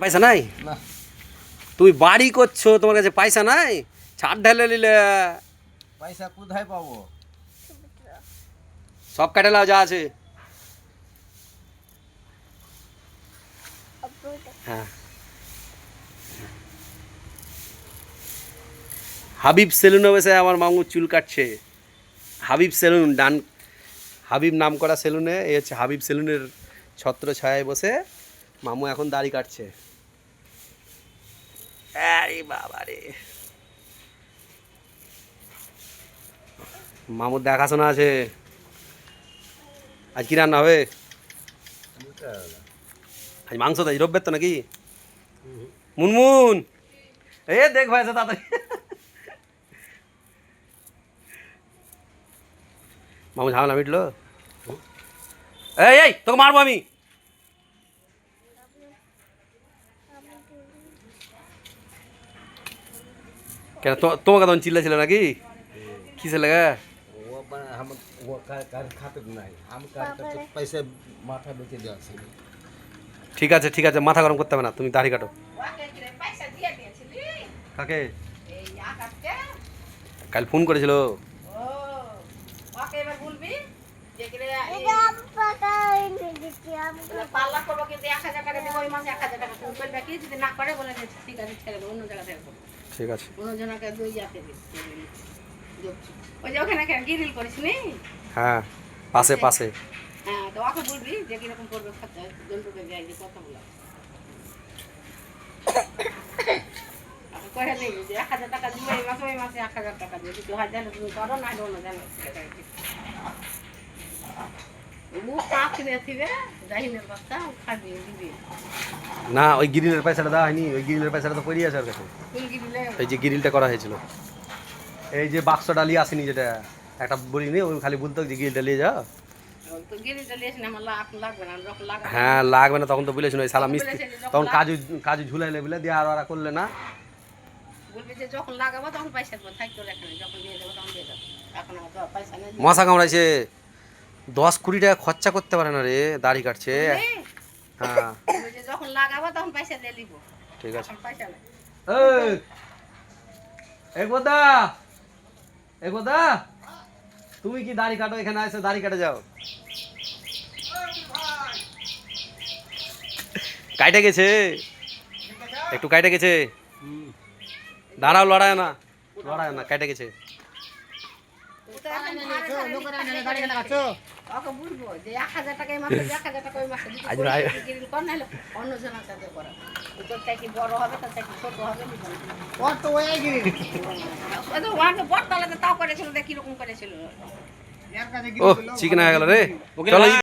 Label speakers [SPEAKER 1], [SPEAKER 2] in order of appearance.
[SPEAKER 1] পয়সা নাই?
[SPEAKER 2] না।
[SPEAKER 1] তুমি বাড়ি করছ তোমার কাছে পয়সা নাই? ছাড় ঢেলে নিলে।
[SPEAKER 2] পয়সা কোথায় পাবো?
[SPEAKER 1] সব কাটে লাও যা আছে। হ্যাঁ। হাবিব সেলুনে বসে আমার মামু চুল কাটছে। হাবিব সেলুন ডান হাবিব নাম করা সেলুনে এ হচ্ছে হাবিব সেলুনের ছত্র ছায়ায় বসে মামু এখন দাড়ি কাটছে। আরে বাবা রে মামুর দেখাশোনা আছে। আজ কি রান্না হবে? আজ মাংস তো আজ তো নাকি? মুনমুন। এ দেখ ভাই এসে তাড়াতাড়ি। মামু ঝামেলা মিটলো? এই তোকে মারবো আমি। কেন তোমাকে তখন চিল্লা ছিল নাকি কিসে লাগা ঠিক আছে ঠিক আছে মাথা গরম করতে হবে না তুমি দাড়ি কাটো। কাকে? কাল ফোন করেছিল।
[SPEAKER 3] পাল্লা করব কিন্তু এক হাজার টাকা দেবো ওই মাসে এক হাজার টাকা। ফোন করবে কি যদি না করে বলে ঠিক আছে ছেড়ে দেবো অন্য জায়গায়
[SPEAKER 1] ঠিক আছে।
[SPEAKER 3] ওই যে ওখানে গিরিল করিস নি?
[SPEAKER 1] হ্যাঁ পাশে পাশে।
[SPEAKER 3] হ্যাঁ তো ওকে বলবি যে কীরকম করবে খরচা জন্তুকে যাই যে কথা বলা। কয়ে দিবি যে এক হাজার টাকা দিবে এই মাসে ওই মাসে এক হাজার টাকা দিবে দু হাজার তুমি করো না
[SPEAKER 1] না ওই গ্রিলের পয়সাটা দেওয়া হয়নি ওই গ্রিলের পয়সাটা তো পড়িয়ে আছে ওর কাছে। এই যে গ্রিলটা করা হয়েছিল। এই যে বাক্সটা নিয়ে আসেনি যেটা একটা বলিনি ওই খালি বলতো যে গ্রিলটা নিয়ে
[SPEAKER 3] লাগবে
[SPEAKER 1] হ্যাঁ লাগবে না তখন তো বলেছিল ওই সালা মিস্ত্রি
[SPEAKER 3] যে
[SPEAKER 1] তখন কাজু কাজু ঝুলাইলে বলে দিয়ে আর ওরা করলে না।
[SPEAKER 3] বলবি যে যখন লাগাবো তখন পয়সা দেবো থাকতো এখানে যখন দিয়ে দেবো তখন দিয়ে দেবো এখন আমার তো পয়সা নেই।
[SPEAKER 1] মশা কামড়াইছে। দশ কুড়ি টাকা খরচা করতে পারে না রে দাড়ি কাটছে। হ্যাঁ।
[SPEAKER 3] যখন লাগাবো তখন পয়সা দিয়ে
[SPEAKER 1] ঠিক আছে
[SPEAKER 3] এখন পয়সা নেই
[SPEAKER 1] এই একদা একদা তুমি কি দাড়ি কাটো এখানে এসে দাড়ি কাটে যাও? কাইটে গেছে। একটু কাইটে গেছে। দাঁড়াও, লড়ায় না লড়ায় না, কাইটে গেছে। চিকেন হয়ে গেল রে। চলো।